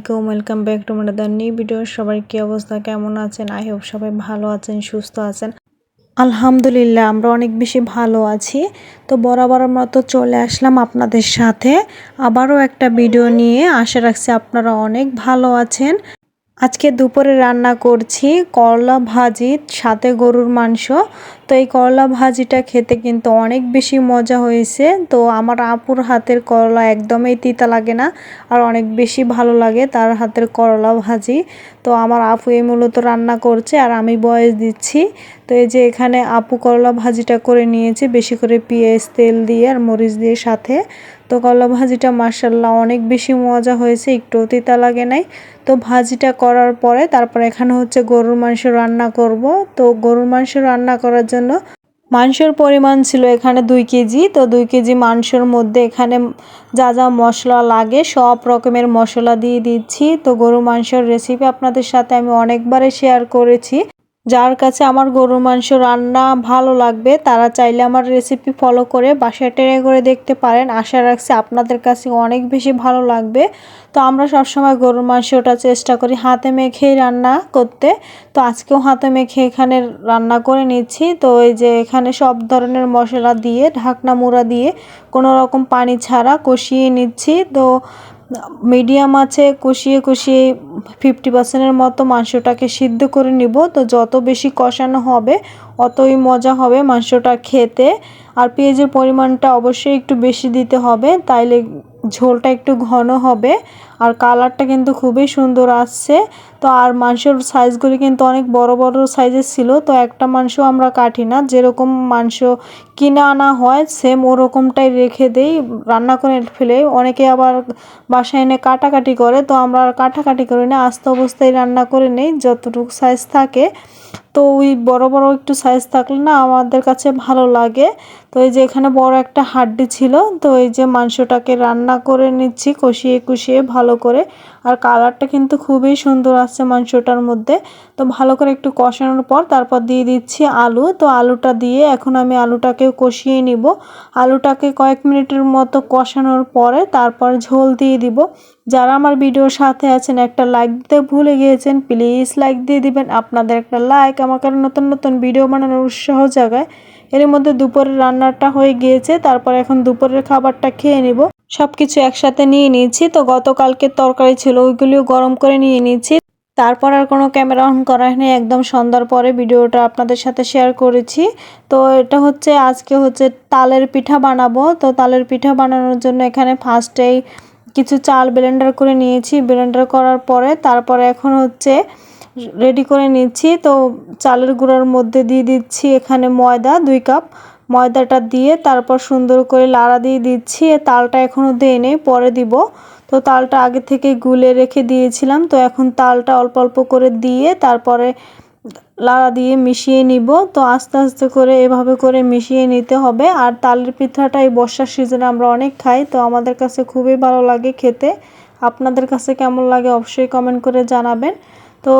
আলাইকুম welcome back to mother new video সবাই কী অবস্থা? কেমন আছেন? আই হোপ সবাই ভালো আছেন, সুস্থ আছেন। আলহামদুলিল্লাহ, আমরা অনেক বেশি ভালো আছি। তো বরাবর মতো চলে আসলাম আপনাদের সাথে। আবারও একটা ভিডিও নিয়ে। আশা রাখছি আপনারা অনেক ভালো আছেন। আজকে দুপুরে রান্না করছি করলা ভাজি, সাথে গরুর মাংস। তো এই করলা ভাজিটা খেতে কিন্তু অনেক বেশি মজা হয়েছে। তো আমার আপুর হাতের করলা একদমই তিতা লাগে না, আর অনেক বেশি ভালো লাগে তার হাতের করলা ভাজি। তো আমার আপু এই মূলত রান্না করছে আর আমি বয়স দিচ্ছি। তো এই যে এখানে আপু করলা ভাজিটা করে নিয়েছে, বেশি করে পেঁয়াজ, তেল দিয়ে আর মরিচ দিয়ে সাথে। তো কলা ভাজিটা মার্শাল্লাহ অনেক বেশি মজা হয়েছে, একটু তিতা লাগে নাই। তো ভাজিটা করার পরে তারপর এখানে হচ্ছে গরুর মাংস রান্না করব। তো গরুর মাংস রান্না করার জন্য মাংসের পরিমাণ ছিল এখানে দুই কেজি। তো দুই কেজি মাংসের মধ্যে এখানে যা যা মশলা লাগে সব রকমের মশলা দিয়ে দিচ্ছি। তো গরু মাংসের রেসিপি আপনাদের সাথে আমি অনেকবারে শেয়ার করেছি। যার কাছে আমার গরুর মাংস রান্না ভালো লাগবে, তারা চাইলে আমার রেসিপি ফলো করে বাসায় ট্রাই করে দেখতে পারেন। আশা রাখছি আপনাদের কাছে অনেক বেশি ভালো লাগবে। তো আমরা সবসময় গরুর মাংসটা চেষ্টা করি হাতে মেখেই রান্না করতে। তো আজকেও হাতে মেখে এখানে রান্না করে নিচ্ছি। তো এই যে এখানে সব ধরনের মশলা দিয়ে, ঢাকনা মুড়া দিয়ে কোনো রকম পানি ছাড়া কষিয়ে নিচ্ছি। তো মিডিয়াম আছে, কষিয়ে কষিয়ে ফিফটি পার্সেন্টের মতো মাংসটাকে সিদ্ধ করে নিব। তো যত বেশি কষানো হবে, অতই মজা হবে মাংসটা খেতে। আর পেঁয়াজের পরিমাণটা অবশ্যই একটু বেশি দিতে হবে, তাইলে ঝোলটা একটু ঘন হবে। আর কালারটা কিন্তু খুবই সুন্দর আসছে। তো আর মাংসের সাইজগুলি কিন্তু অনেক বড় বড় সাইজের ছিল, তো একটা মাংস আমরা কাটি না। যেরকম মাংস কিনে আনা হয় সেম ওরকমটাই রেখে দেই, রান্না করে ফেলে। অনেকে আবার বাসায় এনে কাটাকাটি করে, তো আমরা আর কাটাকাটি করি না, আস্তে অবস্থায় রান্না করে নেই, যতটুকু সাইজ থাকে। তো ওই বড় বড় একটু সাইজ থাকলে না আমাদের কাছে ভালো লাগে। তো এই যে এখানে বড় একটা হাড্ডি ছিল, তো এই যে মাংসটাকে রান্না করে নিচ্ছি, কষিয়ে, কুষিয়ে ভালো করে। আর কালারটা কিন্তু খুবই সুন্দর আসছে মাংসটার মধ্যে। তো ভালো করে একটু কষানোর পর তারপর দিয়ে দিচ্ছি আলু। তো আলুটা দিয়ে এখন আমি আলুটাকে কষিয়ে নিব। আলুটাকে কয়েক মিনিটের মতো কষানোর পরে তারপর ঝোল দিয়ে দিব। যারা আমার ভিডিওর সাথে আছেন, একটা লাইক দিতে ভুলে গিয়েছেন, প্লিজ লাইক দিয়ে দিবেন। আপনাদের একটা লাইক আমাকে নতুন নতুন ভিডিও বানানোর উৎসাহ জায়গায় এর মধ্যে দুপুরের রান্নাটা হয়ে গিয়েছে, তারপর এখন দুপুরের খাবারটা খেয়ে নিব। সব কিছু একসাথে নিয়ে নিয়েছি। তো গতকালকে তরকারি ছিল, ওইগুলিও গরম করে নিয়ে নিয়েছি। তারপর আর কোনো ক্যামেরা অন করা হয়নি। একদম সন্ধ্যার পরে ভিডিওটা আপনাদের সাথে শেয়ার করেছি। তো এটা হচ্ছে, আজকে হচ্ছে তালের পিঠা বানাবো। তো তালের পিঠা বানানোর জন্য এখানে ফার্স্টেই কিছু চাল ব্লেন্ডার করে নিয়েছি। ব্লেন্ডার করার পরে তারপরে এখন হচ্ছে রেডি করে নিচ্ছি। তো চালের গুঁড়োর মধ্যে দিয়ে দিচ্ছি এখানে ময়দা, দুই কাপ ময়দাটা দিয়ে তারপর সুন্দর করে লাড়া দিয়ে দিচ্ছি। তালটা এখনও দিয়ে নেই পরে দিব। তো তালটা আগে থেকে গুলে রেখে দিয়েছিলাম। তো এখন তালটা অল্প অল্প করে দিয়ে তারপরে লাড়া দিয়ে মিশিয়ে নিব। তো আস্তে আস্তে করে এভাবে করে মিশিয়ে নিতে হবে। আর তালের পিঠাটা এই বর্ষার সিজনে আমরা অনেক খাই। তো আমাদের কাছে খুবই ভালো লাগে খেতে। আপনাদের কাছে কেমন লাগে অবশ্যই কমেন্ট করে জানাবেন। তো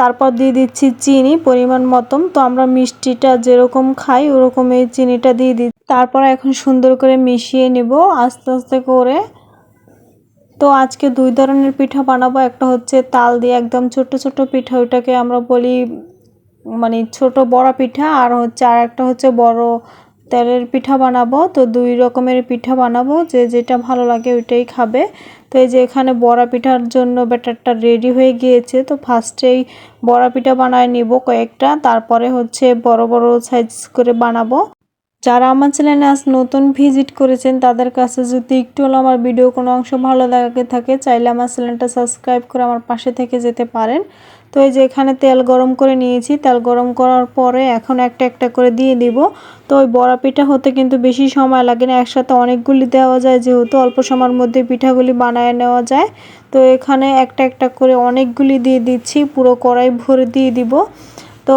তারপর দিয়ে দিচ্ছি চিনি, পরিমাণ মতন। তো আমরা মিষ্টিটা যেরকম খাই, ওরকম এই চিনিটা দিয়ে দিই তারপর এখন সুন্দর করে মিশিয়ে নেব আস্তে আস্তে করে। তো আজকে দুই ধরনের পিঠা বানাবো। একটা হচ্ছে তাল দিয়ে একদম ছোট ছোট পিঠা, ওইটাকে আমরা বলি মানে ছোট বড় পিঠা। আর হচ্ছে, আর একটা হচ্ছে বড় তেলের পিঠা বানাবো। তো দুই রকমের পিঠা বানাবো। যে যেটা ভালো লাগে ওইটাই খাবে। তো এই যে এখানে বড়া পিঠার জন্য ব্যাটারটা রেডি হয়ে গিয়েছে। তো ফার্স্টেই বড়া পিঠা বানায় নিব কয়েকটা। তারপরে হচ্ছে বড় বড় সাইজ করে বানাবো। যারা আমার চ্যানেলে আজ নতুন ভিজিট করেছেন, তাদের কাছে যদি একটু হলো আমার ভিডিও কোনো অংশ ভালো লাগে থাকে, চাইলে আমার চ্যানেলটা সাবস্ক্রাইব করে আমার পাশে থেকে যেতে পারেন। তো এই যে এখানে তেল গরম করে নিয়েছি, তেল গরম করার পরে এখন একটা একটা করে দিয়ে দিব। তো ওই বড়া পিঠা হতে কিন্তু বেশি সময় লাগে না, একসাথে অনেকগুলি দেওয়া যায় যেহেতু অল্প সময়ের মধ্যে পিঠাগুলি বানায় নেওয়া যায়। তো এখানে একটা একটা করে অনেকগুলি দিয়ে দিচ্ছি, পুরো কড়াই ভরে দিয়ে দিব। তো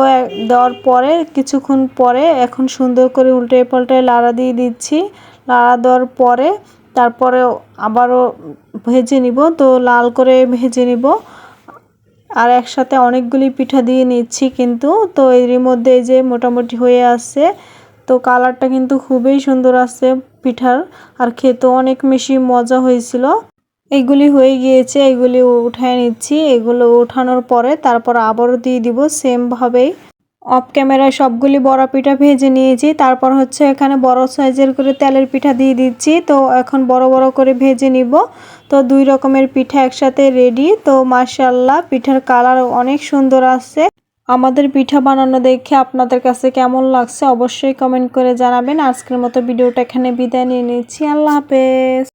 দেওয়ার পরে, কিছুক্ষণ পরে এখন সুন্দর করে উল্টে পাল্টায় লাড়া দিয়ে দিচ্ছি। লাড়া দেওয়ার পরে তারপরে আবারও ভেজে নিব। তো লাল করে ভেজে নিব। আর একসাথে অনেকগুলি পিঠা দিয়ে নিচ্ছি কিন্তু। তো এরই মধ্যে এই যে মোটামুটি হয়ে আসছে, তো কালারটা কিন্তু খুবই সুন্দর আসছে পিঠার। আর খেতে অনেক বেশি মজা হয়েছিল। এইগুলি হয়ে গিয়েছে এগুলি উঠায় নিচ্ছি। এগুলো উঠানোর পরে তারপর আবারও দিয়ে দিব সেমভাবেই। অফ ক্যামেরায় সবগুলি বড় পিঠা ভেজে নিয়েছি। তারপর হচ্ছে এখানে বড় সাইজের করে তেলের পিঠা দিয়ে দিচ্ছি। তো এখন বড় বড় করে ভেজে নিব। তো দুই রকমের পিঠা একসাথে রেডি তো মাশাল্লাহ পিঠার কালার অনেক সুন্দর আসছে। আমাদের পিঠা বানানো দেখে আপনাদের কাছে কেমন লাগছে অবশ্যই কমেন্ট করে জানাবেন। আজকের মতো ভিডিওটা এখানে বিদায় নিয়ে নিচ্ছি। আল্লাহ হাফেজ।